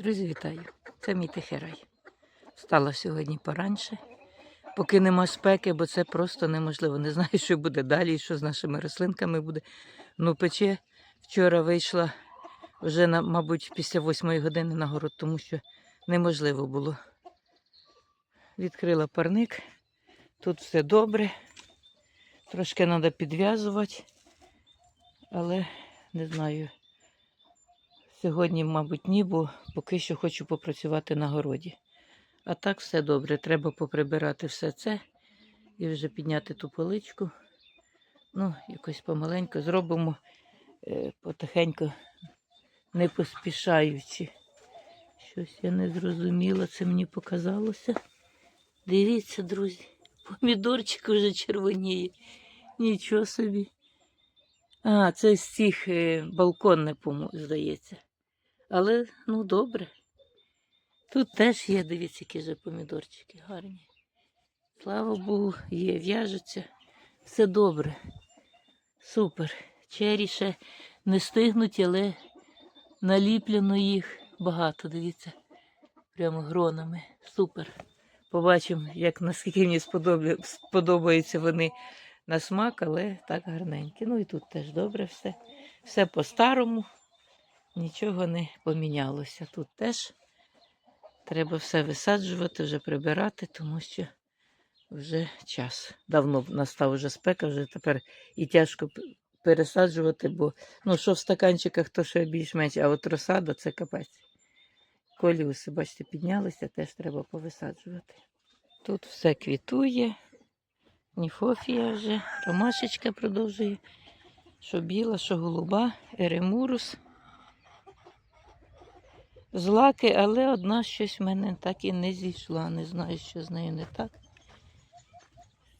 Друзі, вітаю! Це мій тихий рай. Встала сьогодні пораньше, поки нема спеки, бо це просто неможливо. Не знаю, що буде далі, що з нашими рослинками буде. Ну, пече. Вчора вийшла вже, на, мабуть, після восьмої години на город, тому що неможливо було. Відкрила парник. Тут все добре. Трошки треба підв'язувати, але не знаю. Сьогодні, мабуть, ні, бо поки що хочу попрацювати на городі. А так все добре. Треба поприбирати все це і вже підняти ту поличку. Ну, якось помаленько зробимо е, потихеньку, не поспішаючи. Щось я не зрозуміла, це мені показалося. Дивіться, друзі, помідорчик вже червоніє. Нічого собі. А, це з цих е, балконне, по-моєму, здається. Але ну добре. Тут теж є, дивіться, які вже помідорчики гарні. Слава Богу, є, в'яжуться. Все добре. Супер. Чері ще не стигнуть, але наліплено їх багато, дивіться. Прямо гронами. Супер. Побачимо, як наскільки мені сподобаються вони на смак, але так гарненькі. Ну і тут теж добре все. Все по-старому нічого не помінялося. Тут теж треба все висаджувати, вже прибирати, тому що вже час. Давно настав вже спека, вже тепер і тяжко пересаджувати, бо ну, що в стаканчиках, то ще більш-менш, а от розсада це капець. Коліуси, бачите, піднялися, теж треба повисаджувати. Тут все квітує, ніфофія вже, ромашечка продовжує, що біла, що голуба, еремурус злаки, але одна щось в мене так і не зійшла. Не знаю, що з нею не так.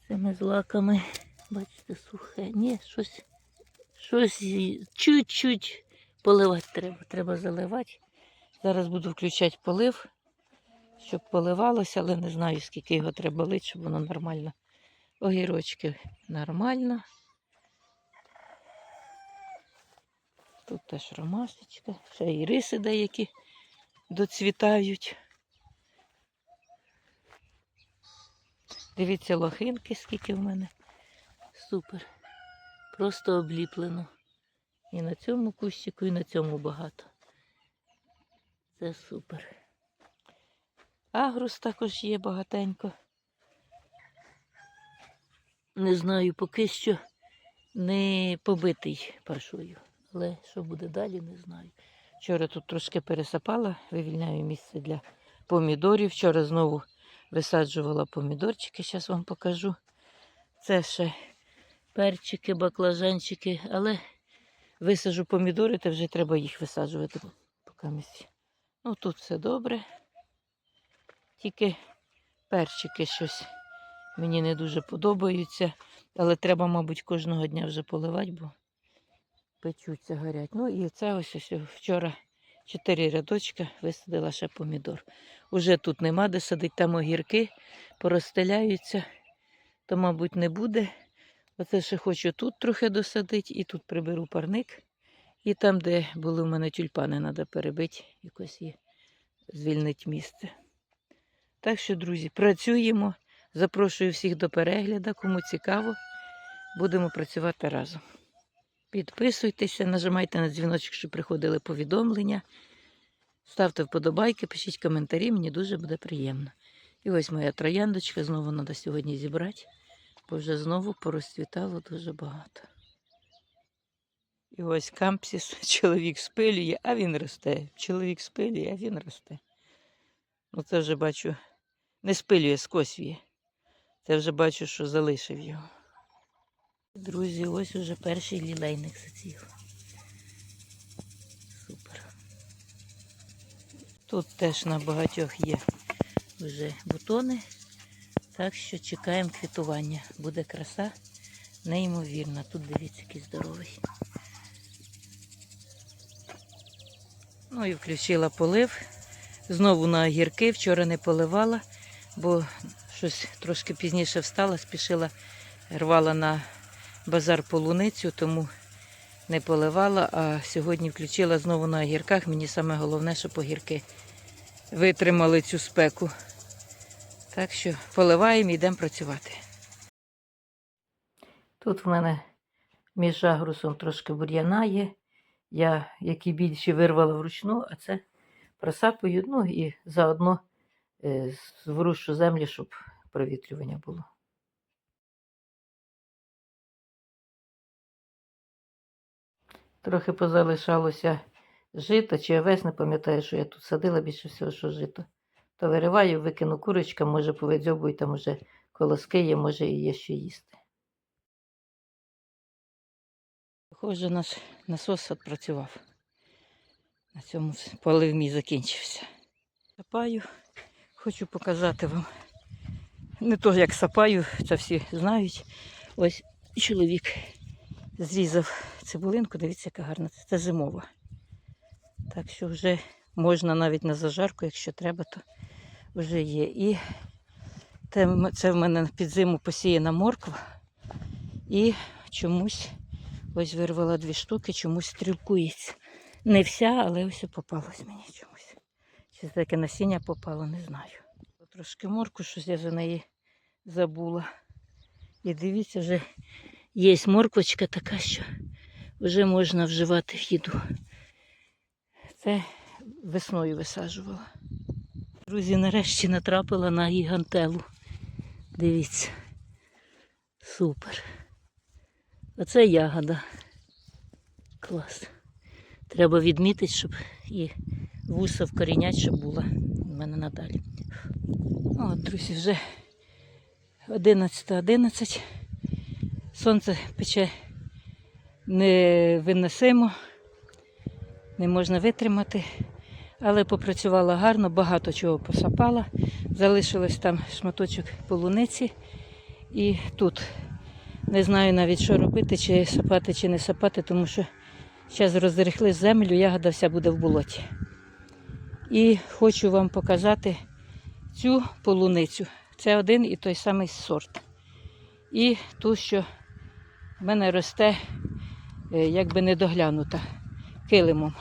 Цими злаками, бачите, сухе. Ні, щось, щось чуть-чуть поливати треба. Треба заливати. Зараз буду включати полив, щоб поливалося, але не знаю, скільки його треба лити, щоб воно нормально. Огірочки нормально. Тут теж ромашечка, ще і риси деякі доцвітають. Дивіться, лохинки, скільки в мене. Супер. Просто обліплено. І на цьому кущику, і на цьому багато. Це супер. Агрус також є багатенько. Не знаю, поки що не побитий паршою. Але що буде далі, не знаю. Вчора тут трошки пересапала, вивільняю місце для помідорів. Вчора знову висаджувала помідорчики, зараз вам покажу. Це ще перчики, баклажанчики, але висаджу помідори, то вже треба їх висаджувати. Ну тут все добре. Тільки перчики щось мені не дуже подобаються. Але треба, мабуть, кожного дня вже поливати, бо печуться горять. Ну і це ось, ось вчора чотири рядочка висадила ще помідор. Уже тут нема де садити, там огірки порозстеляються, то, мабуть, не буде. Оце ще хочу тут трохи досадити, і тут приберу парник. І там, де були в мене тюльпани, треба перебити, якось є, звільнити місце. Так що, друзі, працюємо. Запрошую всіх до перегляду, кому цікаво, будемо працювати разом. Підписуйтеся, нажимайте на дзвіночок, щоб приходили повідомлення. Ставте вподобайки, пишіть коментарі, мені дуже буде приємно. І ось моя трояндочка знову треба сьогодні зібрати, бо вже знову порозцвітало дуже багато. І ось кампсіс, чоловік спилює, а він росте. Чоловік спилює, а він росте. Ну це вже бачу, не спилює, скосює. Це вже бачу, що залишив його. Друзі, ось уже перший лілейник зацвів. Супер. Тут теж на багатьох є вже бутони. Так що чекаємо квітування. Буде краса неймовірна. Тут дивіться, який здоровий. Ну і включила полив. Знову на огірки. Вчора не поливала, бо щось трошки пізніше встала, спішила, рвала на базар полуницю, тому не поливала, а сьогодні включила знову на огірках. Мені саме головне, щоб огірки витримали цю спеку. Так що поливаємо і йдемо працювати. Тут в мене між агрусом трошки бур'яна є. Я які більші вирвала вручну, а це просапую, ну і заодно е, зворушу землі, щоб провітрювання було. Трохи позалишалося жито чи овес, не пам'ятаю, що я тут садила більше всього, що жито. То вириваю, викину курочкам, може повидзьобую, там уже колоски є, може і є що їсти. Похоже, наш насос відпрацював. На цьому полив мій закінчився. Сапаю, хочу показати вам. Не то, як сапаю, це всі знають. Ось чоловік зрізав цибулинку, дивіться, яка гарна. Це зимова. Так що вже можна навіть на зажарку, якщо треба, то вже є. І це в мене під зиму посіяна морква. І чомусь ось вирвала дві штуки, чомусь стрілкується. Не вся, але ось попалось мені чомусь. Чи це таке насіння попало, не знаю. Трошки морку, щось я за неї забула. І дивіться, вже є морквочка така, що вже можна вживати в їду. Це весною висаджувала. Друзі, нарешті натрапила на гігантелу. Дивіться. Супер. Оце ягода. Клас. Треба відмітити, щоб і вуса вкорінять, щоб була в мене надалі. От, друзі, вже 11.11. 11. Сонце пече невиносимо, не можна витримати. Але попрацювала гарно, багато чого посапала. Залишилось там шматочок полуниці. І тут не знаю навіть, що робити, чи сапати, чи не сапати, тому що зараз розрихли землю, ягода вся буде в болоті. І хочу вам показати цю полуницю. Це один і той самий сорт. І ту, що в мене росте, е, якби не доглянута, килимом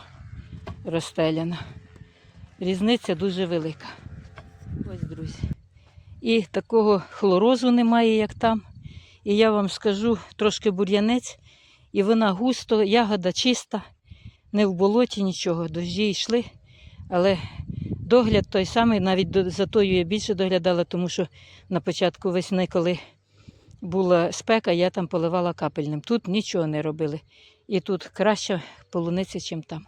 розстеляна. Різниця дуже велика. Ось, друзі. І такого хлорозу немає, як там. І я вам скажу трошки бур'янець, і вона густо, ягода чиста, не в болоті нічого, дощі йшли. Але догляд той самий, навіть за тою я більше доглядала, тому що на початку весни, коли була спека, я там поливала капельним. Тут нічого не робили. І тут краща полуниця, ніж там.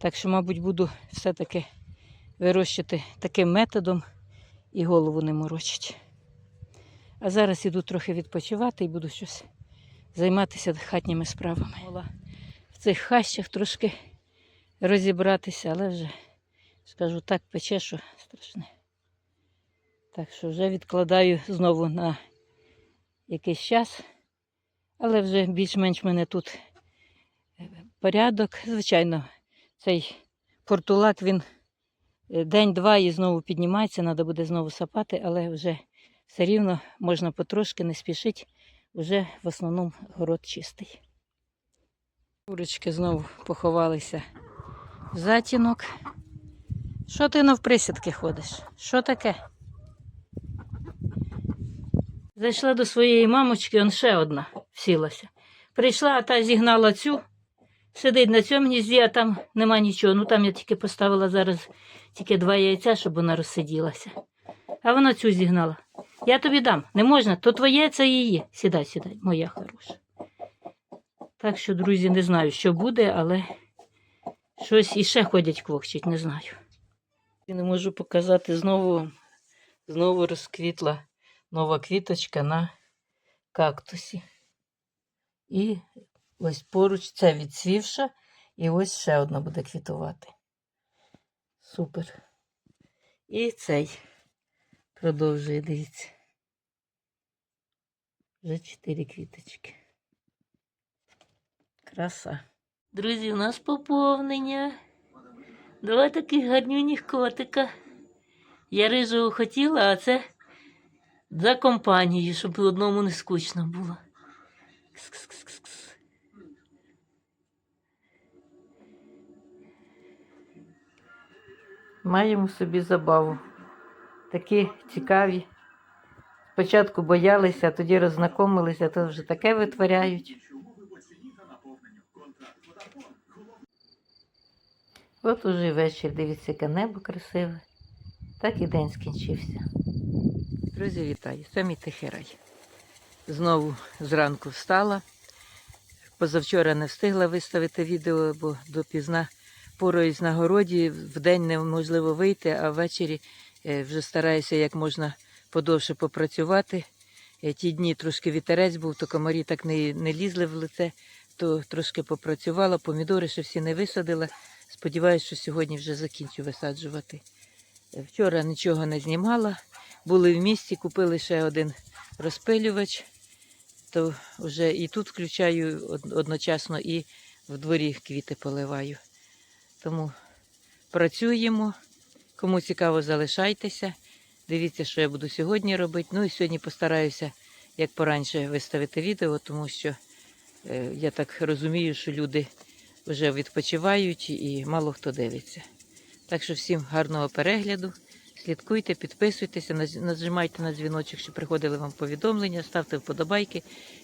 Так що, мабуть, буду все-таки вирощувати таким методом і голову не морочить. А зараз іду трохи відпочивати і буду щось займатися хатніми справами. В цих хащах трошки розібратися, але вже, скажу так, пече, що страшне. Так що вже відкладаю знову на якийсь час, але вже більш-менш в мене тут е, порядок. Звичайно, цей портулак він е, день-два і знову піднімається, треба буде знову сапати, але вже все рівно можна потрошки не спішити, вже в основному город чистий. Курочки знову поховалися в затінок. Що ти навприсідки ходиш? Що таке? Зайшла до своєї мамочки, он ще одна сілася. Прийшла, а та зігнала цю, сидить на цьому гнізді, а там нема нічого. Ну там я тільки поставила зараз тільки два яйця, щоб вона розсиділася. А вона цю зігнала. Я тобі дам, не можна, то твоє, це її. Сідай, сідай, моя хороша. Так що, друзі, не знаю, що буде, але щось іще ходять квохчуть, не знаю. Не можу показати знову, знову розквітла нова квіточка на кактусі. І ось поруч це відцвівша, і ось ще одна буде квітувати. Супер. І цей продовжує, дивіться. Вже чотири квіточки. Краса. Друзі, у нас поповнення. Два таких гарнюніх котика. Я рижого хотіла, а це за компанією, щоб одному не скучно було. Маємо собі забаву. Такі цікаві. Спочатку боялися, а тоді рознакомилися, то вже таке витворяють. От уже вечір, дивіться, яке небо красиве. Так і день скінчився. Друзі, вітаю! Це мій тихий. Знову зранку встала. Позавчора не встигла виставити відео, бо допізна пораюсь на городі. Вдень неможливо вийти, а ввечері е, вже стараюся як можна подовше попрацювати. Е, Ті дні трошки вітерець був, то комарі так не, не лізли в лице, то трошки попрацювала, помідори ще всі не висадила. Сподіваюся, що сьогодні вже закінчу висаджувати. Е, Вчора нічого не знімала. Були в місті, купили ще один розпилювач, то вже і тут включаю одночасно, і в дворі квіти поливаю. Тому працюємо. Кому цікаво, залишайтеся. Дивіться, що я буду сьогодні робити. Ну і сьогодні постараюся, як пораньше, виставити відео, тому що е, я так розумію, що люди вже відпочивають і мало хто дивиться. Так що всім гарного перегляду. Слідкуйте, підписуйтеся, нажимайте на дзвіночок, щоб приходили вам повідомлення, ставте вподобайки,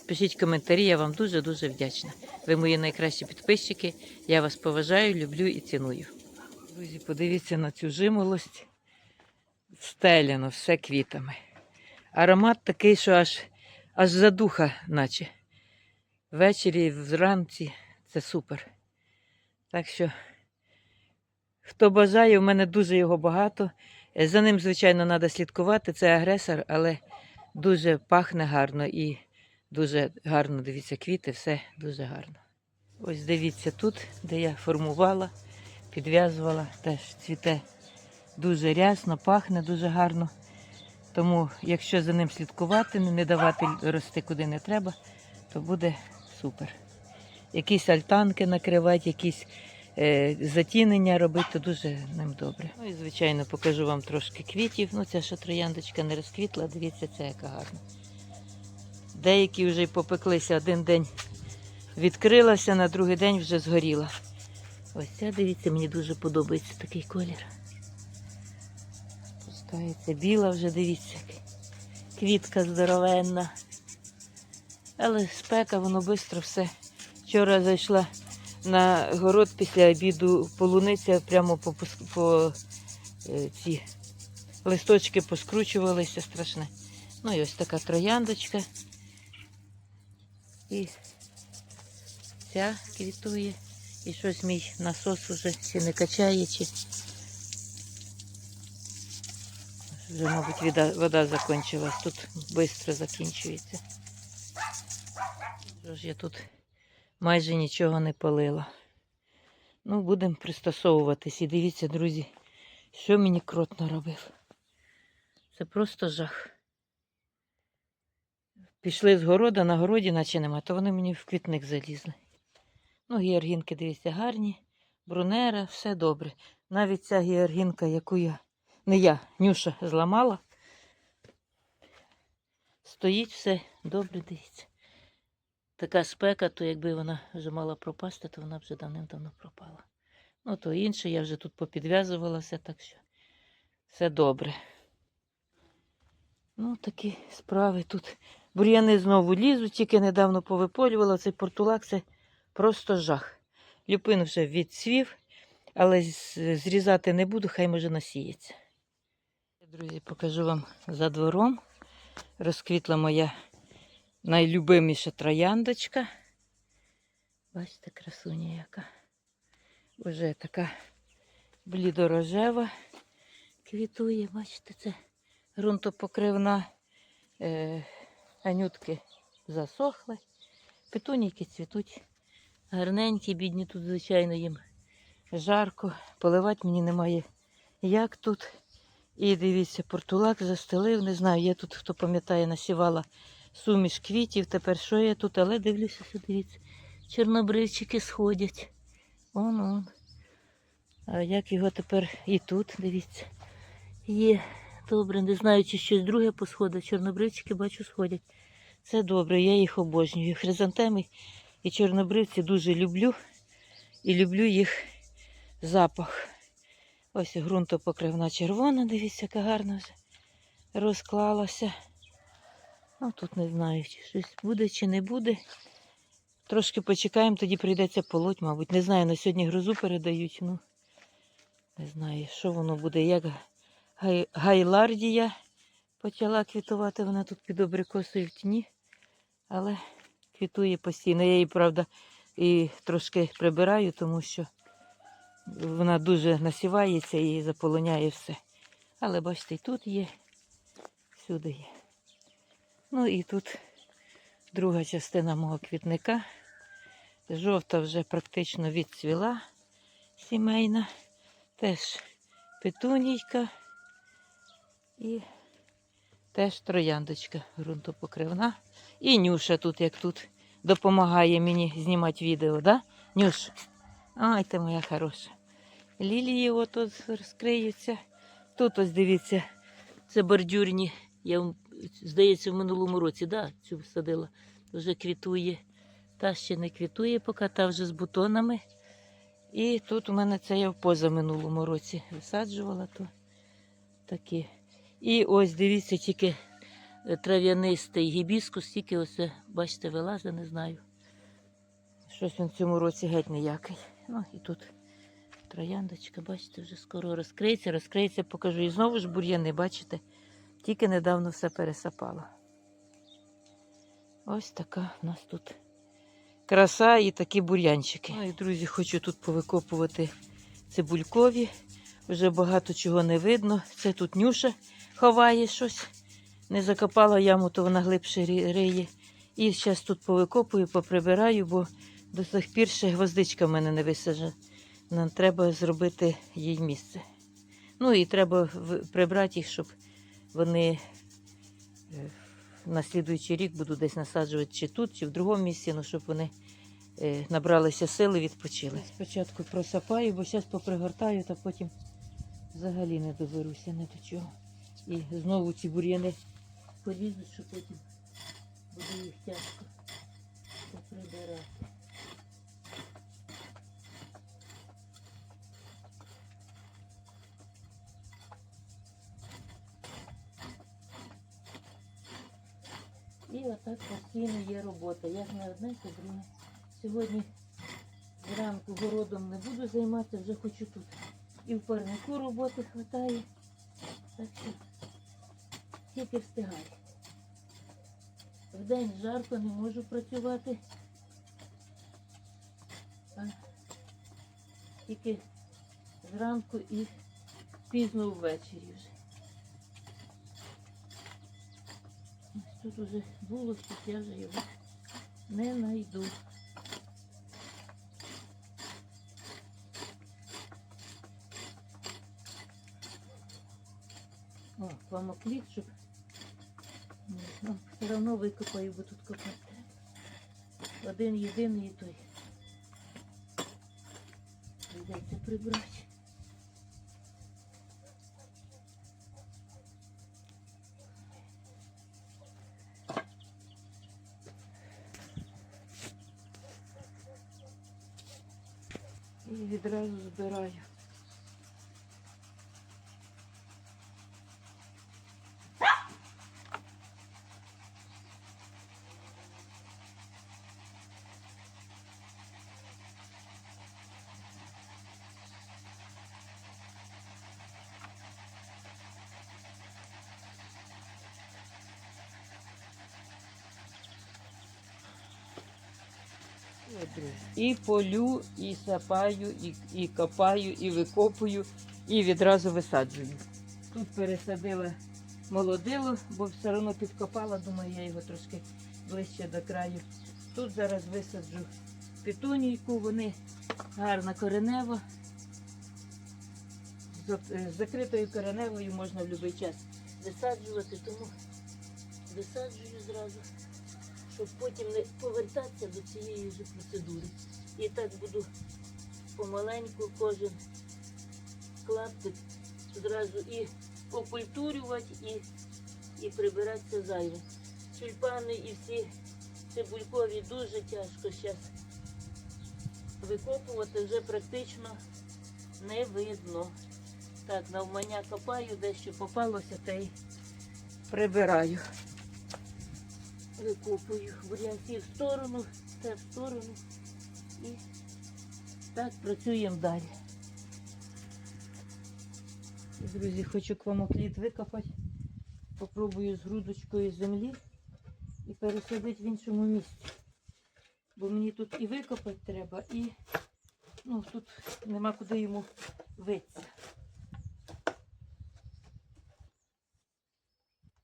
пишіть коментарі, я вам дуже-дуже вдячна. Ви мої найкращі підписчики. Я вас поважаю, люблю і ціную. Друзі, подивіться на цю жимолость. Стеляно, все квітами. Аромат такий, що аж, аж задуха, наче. Ввечері, вранці це супер. Так що, хто бажає, у мене дуже його багато. За ним, звичайно, треба слідкувати. Це агресор, але дуже пахне гарно і дуже гарно, дивіться, квіти, все дуже гарно. Ось дивіться тут, де я формувала, підв'язувала, теж цвіте дуже рясно, пахне дуже гарно. Тому, якщо за ним слідкувати, не давати рости куди не треба, то буде супер. Якісь альтанки накривати, якісь затінення робити, дуже ним добре. Ну і звичайно покажу вам трошки квітів. Ну, ця ще трояндочка не розквітла, дивіться, це яка гарна. Деякі вже й попеклися, один день відкрилася, на другий день вже згоріла. Ось ця, дивіться, мені дуже подобається такий колір. Спускається біла вже, дивіться. Квітка здоровенна. Але спека, воно швидко все. Вчора зайшла на город після обіду полуниця, прямо по, по е, ці листочки поскручувалися страшне. Ну і ось така трояндочка. І ця квітує. І щось мій насос уже чи не качає, чи вже, мабуть, вода, вода закінчилась. Тут швидко закінчується. Що ж я тут майже нічого не полила. Ну, будемо пристосовуватись. І дивіться, друзі, що мені крот наробив. Це просто жах. Пішли з города, на городі наче нема, то вони мені в квітник залізли. Ну, гіоргінки, дивіться, гарні, брунера, все добре. Навіть ця гіоргінка, яку я, не я, Нюша зламала, стоїть все добре, дивіться. Така спека, то якби вона вже мала пропасти, то вона б вже давним-давно пропала. Ну, то інше, я вже тут попідв'язувалася, так що все добре. Ну, такі справи тут. Бур'яни знову лізуть, тільки недавно повиполювала. Цей портулак це просто жах. Люпин вже відцвів, але зрізати не буду, хай може насіється. Друзі, покажу вам за двором. Розквітла моя найлюбиміша трояндочка. Бачите, красуня яка. Уже така блідорожева квітує. Бачите, це ґрунтопокривна. Е, анютки засохли. Петуніки цвітуть. Гарненькі, бідні тут, звичайно, їм жарко. Поливати мені немає як тут. І дивіться, портулак застелив. Не знаю, я тут, хто пам'ятає, насівала суміш квітів. Тепер що я тут, але дивлюся, дивіться. Чорнобривчики сходять. Он он. А як його тепер і тут, дивіться. Є. Добре, не знаю, чи щось друге посходить. Чорнобривчики, бачу, сходять. Це добре, я їх обожнюю. Хризантеми і чорнобривці дуже люблю. І люблю їх запах. Ось і ґрунтопокривна червона, дивіться, яка гарно вже розклалася. Ну, тут не знаю, чи щось буде, чи не буде. Трошки почекаємо, тоді прийдеться полоть, мабуть. Не знаю, на сьогодні грозу передають. Ну, не знаю, що воно буде, як гай... гайлардія почала квітувати. Вона тут під абрикосою в тіні, але квітує постійно. Я її, правда, і трошки прибираю, тому що вона дуже насівається і заполоняє все. Але бачите, тут є, всюди є. Ну і тут друга частина мого квітника. Жовта вже практично відцвіла сімейна. Теж петунійка і теж трояндочка ґрунтопокривна. І Нюша тут, як тут, допомагає мені знімати відео, да? Нюш? Ай, ти моя хороша. Лілії от от розкриються. Тут ось дивіться, це бордюрні. Я, вам, здається, в минулому році, да, цю садила. Вже квітує. Та ще не квітує, поки та вже з бутонами. І тут у мене це я в позаминулому році висаджувала то такі. І ось дивіться, тільки е, трав'янистий гібіскус, тільки ось, бачите, вилазить, не знаю. Щось він в цьому році геть ніякий. Ну і тут трояндочка, бачите, вже скоро розкриється, розкриється, покажу. І знову ж бур'яни, бачите, тільки недавно все пересапало. Ось така у нас тут краса і такі бур'янчики. І, друзі, хочу тут повикопувати цибулькові. Вже багато чого не видно. Це тут нюша ховає щось. Не закопала яму, то вона глибше риє. І зараз тут повикопую, поприбираю, бо до сих пір ще гвоздичка в мене не висаджена. Нам треба зробити їй місце. Ну і треба прибрати їх, щоб вони е, на слідуючий рік буду десь насаджувати чи тут, чи в другому місці, ну, щоб вони е, набралися сили, відпочили. Спочатку просапаю, бо зараз попригортаю, та потім взагалі не доберуся ні до чого. І знову ці бур'яни полізуть, що потім буде їх тяжко поприбирати. І отак постійно є робота. Як не одне, то друге. Сьогодні зранку городом не буду займатися, вже хочу тут. І в парнику роботи вистачає. Так що тільки встигаю. Вдень жарко, не можу працювати. А тільки зранку і пізно ввечері вже. Тут уже було, щось я вже його не знайду. О, памокліт, щоб ну, все одно викопаю, бо тут копати. Один єдиний той. Прийдеться прибрати. Відразу збираю. І полю, і сапаю, і, і копаю, і викопую, і відразу висаджую. Тут пересадила молодило, бо все одно підкопала, думаю, я його трошки ближче до краю. Тут зараз висаджу петунійку, вони гарна коренева. Е, з закритою кореневою можна в будь-який час висаджувати, тому висаджую зразу щоб потім не повертатися до цієї ж процедури. І так буду помаленьку кожен клаптик зразу і окультурювати, і, і прибирати це зайве. Тюльпани і всі цибулькові дуже тяжко зараз викопувати, вже практично не видно. Так, навмання копаю, дещо попалося, та й прибираю. Викопую бур'янці в сторону, це в сторону. І так працюємо далі. Друзі, хочу квамокліт викопати. Попробую з грудочкою землі і пересадити в іншому місці. Бо мені тут і викопати треба, і ну, тут нема куди йому витися.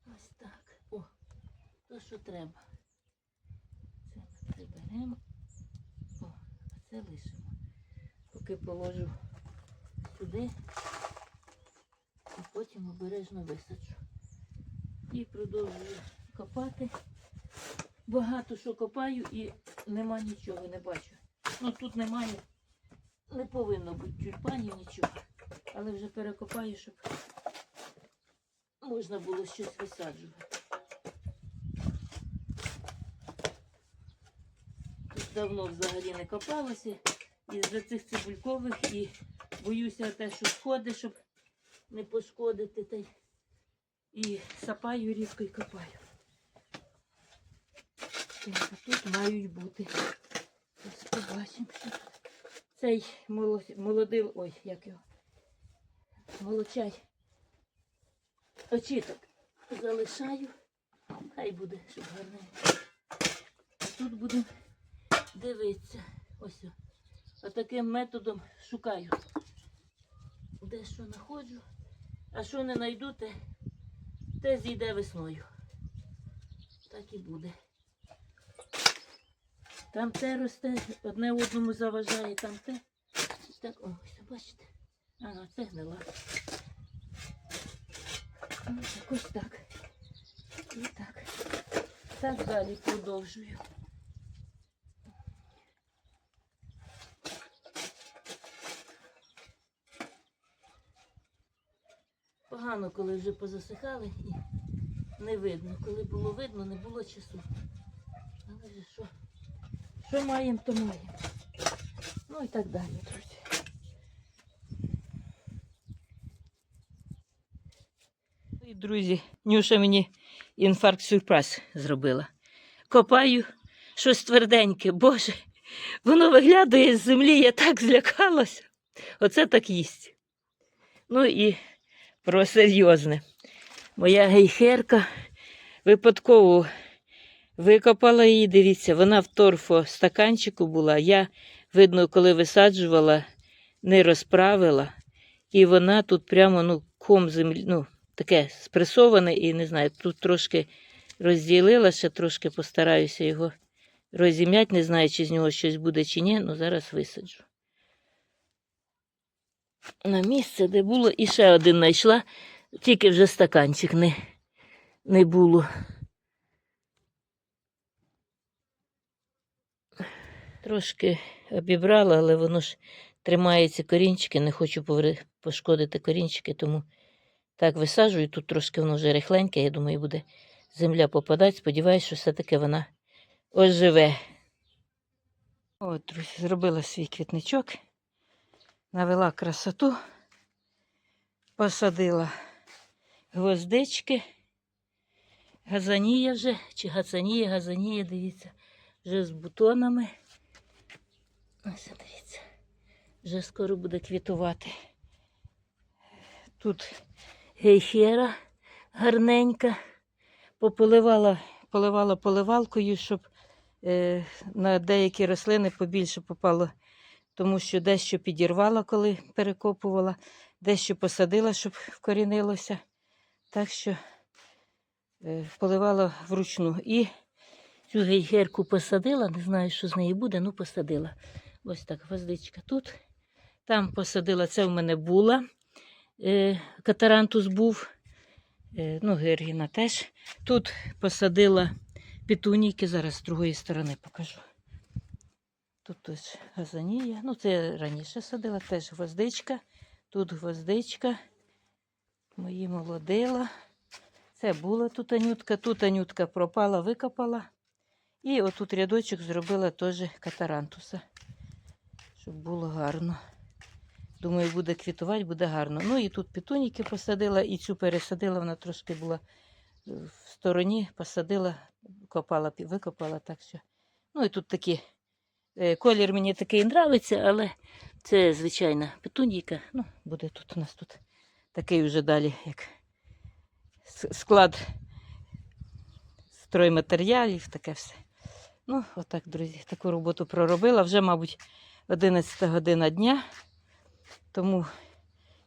Ось так. О, то що треба. Це ми приберемо. О, а це лишимо. Поки положу сюди і потім обережно висаджу. І продовжую копати. Багато що копаю і нема нічого, не бачу. Ну тут немає, не повинно бути тюльпанів, нічого. Але вже перекопаю, щоб можна було щось висаджувати. Тут давно взагалі не копалося. І з цих цибулькових і боюся те, що сходи, щоб не пошкодити. Та і сапаю рідко і копаю. Так, а тут мають бути. Ось побачимо. що. Цей моло- молодий, ой, як його, молочай. Очіток залишаю. Хай буде, щоб гарненько. А тут будемо дивитися. Ось. Отаким методом шукаю. Де що знаходжу. А що не знайду, те, те зійде весною. Так і буде. Там те росте, одне одному заважає, там те. Так, ось, бачите. Ага, це гнила. Ну, ось так. І так. Так далі продовжую. Погано, коли вже позасихали і не видно. Коли було видно, не було часу. Але ж що? Що маємо, то маємо. Ну і так далі, друзі. І, друзі, Нюша мені інфаркт сюрприз зробила. Копаю щось тверденьке, боже, воно виглядає з землі, я так злякалася. Оце так їсть. Ну і про серйозне. Моя гейхерка випадково викопала її, дивіться, вона в торфо стаканчику була. Я, видно, коли висаджувала, не розправила. І вона тут прямо ну, ком землі, ну, таке спресоване, і не знаю, тут трошки розділила, ще трошки постараюся його розім'яти. Не знаю, чи з нього щось буде, чи ні, але зараз висаджу. На місце, де було, і ще один знайшла, тільки вже стаканчик не, не було. Трошки обібрала, але воно ж тримається корінчики, не хочу пошкодити корінчики, тому так висаджую. Тут трошки воно вже рихленьке, я думаю, буде земля попадати. Сподіваюсь, що все-таки вона оживе. От, друзі, зробила свій квітничок, навела красоту, посадила гвоздички, газанія вже, чи гацанія, газанія, дивіться, вже з бутонами. Ось, дивіться, вже скоро буде квітувати. Тут гейхера гарненька. Пополивала, поливала поливалкою, щоб е, на деякі рослини побільше попало, тому що дещо підірвала, коли перекопувала, дещо посадила, щоб вкорінилося. Так що е, поливала вручну. І цю гейхерку посадила, не знаю, що з неї буде, ну посадила. Ось так гвоздичка тут. Там посадила, це в мене була. Е, катарантус був. Е, ну, Гергіна теж. Тут посадила петунійки, зараз з другої сторони покажу. Тут ось газанія. Ну, це я раніше садила, теж гвоздичка. Тут гвоздичка. Мої молодила. Це була тут анютка. Тут анютка пропала, викопала. І отут рядочок зробила теж катарантуса, щоб було гарно. Думаю, буде квітувати, буде гарно. Ну і тут петуніки посадила, і цю пересадила, вона трошки була е, в стороні, посадила, копала, викопала так що. Ну і тут такі. Е, Колір мені такий нравиться, але це звичайна петунійка. Ну, буде тут у нас тут такий вже далі, як склад стройматеріалів, таке все. Ну, отак, друзі, таку роботу проробила. Вже, мабуть, 11 година дня. Тому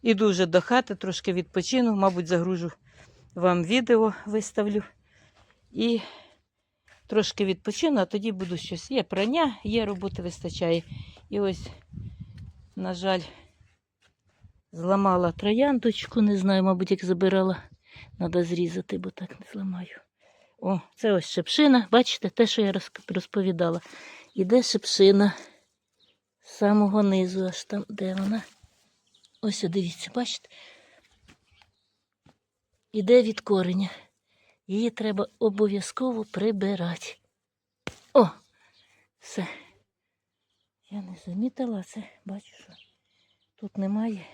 іду вже до хати, трошки відпочину, мабуть, загружу вам відео, виставлю. І трошки відпочину, а тоді буду щось. Є прання, є роботи вистачає. І ось, на жаль, зламала трояндочку, не знаю, мабуть, як забирала. Треба зрізати, бо так не зламаю. О, це ось шипшина. Бачите, те, що я розповідала. Іде шипшина з самого низу, аж там, де вона. Ось, дивіться, бачите? Іде від кореня. Її треба обов'язково прибирати. О! Все. Я не замітила це, бачу, що тут немає.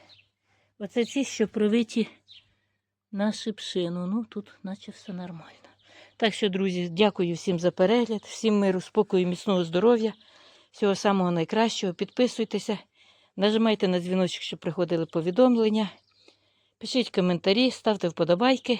Оце ці, що привиті на шипшину. Ну, тут наче все нормально. Так що, друзі, дякую всім за перегляд, всім миру, спокою, міцного здоров'я. Всього самого найкращого. Підписуйтеся, нажимайте на дзвіночок, щоб приходили повідомлення. Пишіть коментарі, ставте вподобайки.